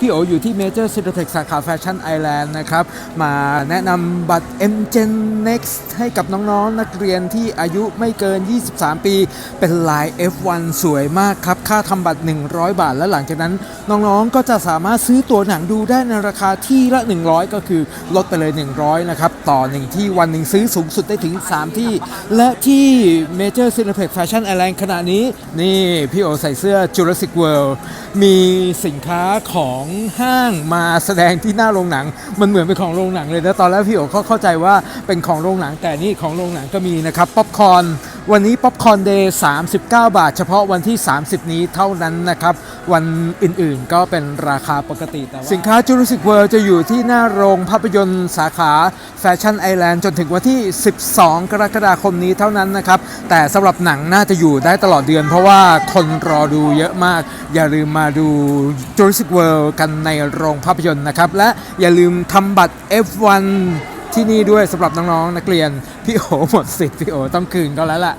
พี่โออยู่ที่ Major Cineplex สาขาแฟชั่นไอแลนด์นะครับ มาแนะนำบัตร M Gen Next ให้กับน้องๆนักเรียนที่อายุไม่เกิน 23 ปี เป็นลาย F1 สวยมากครับ ค่าทำบัตร 100 บาท และหลังจากนั้น น้องๆ ก็จะสามารถซื้อตัวหนังดูได้ในราคาที่ละ 100 ก็คือลดไปเลย 100 นะครับ ต่อ 1 ที่วันหนึ่งซื้อสูงสุดได้ถึง 3 ที่ และที่ Major Cineplex Fashion Island ขณะนี้ นี่พี่โอใส่เสื้อ Jurassic World มีสินค้าของห้างมาแสดงที่หน้าโรงหนัง มันเหมือนเป็นของโรงหนังเลยนะตอนแรกพี่โอเขาเข้าใจว่าเป็นของโรงหนังแต่นี่ของโรงหนังก็มีนะครับป๊อปคอร์น วันนี้ป๊อปคอร์นเดย์39 บาท เฉพาะวันที่ 30 นี้เท่านั้นนะครับ วันอื่นๆก็เป็นราคาปกติแต่ว่าสินค้า Jurassic World จะอยู่ที่หน้าโรงภาพยนตร์สาขาแฟชั่นไอแลนด์จนถึงวันที่ 12 กรกฎาคมนี้เท่านั้นนะครับ แต่สำหรับหนังน่าจะอยู่ได้ตลอดเดือน เพราะว่าคนรอดูเยอะมาก อย่าลืมมาดู Jurassic World กันในโรงภาพยนตร์นะครับ และอย่าลืมทำบัตร F1 ที่นี่ด้วยสำหรับน้องๆนักเรียน พี่โอหมดสิทธิ์พี่โอต้องคืนก็แล้วล่ะ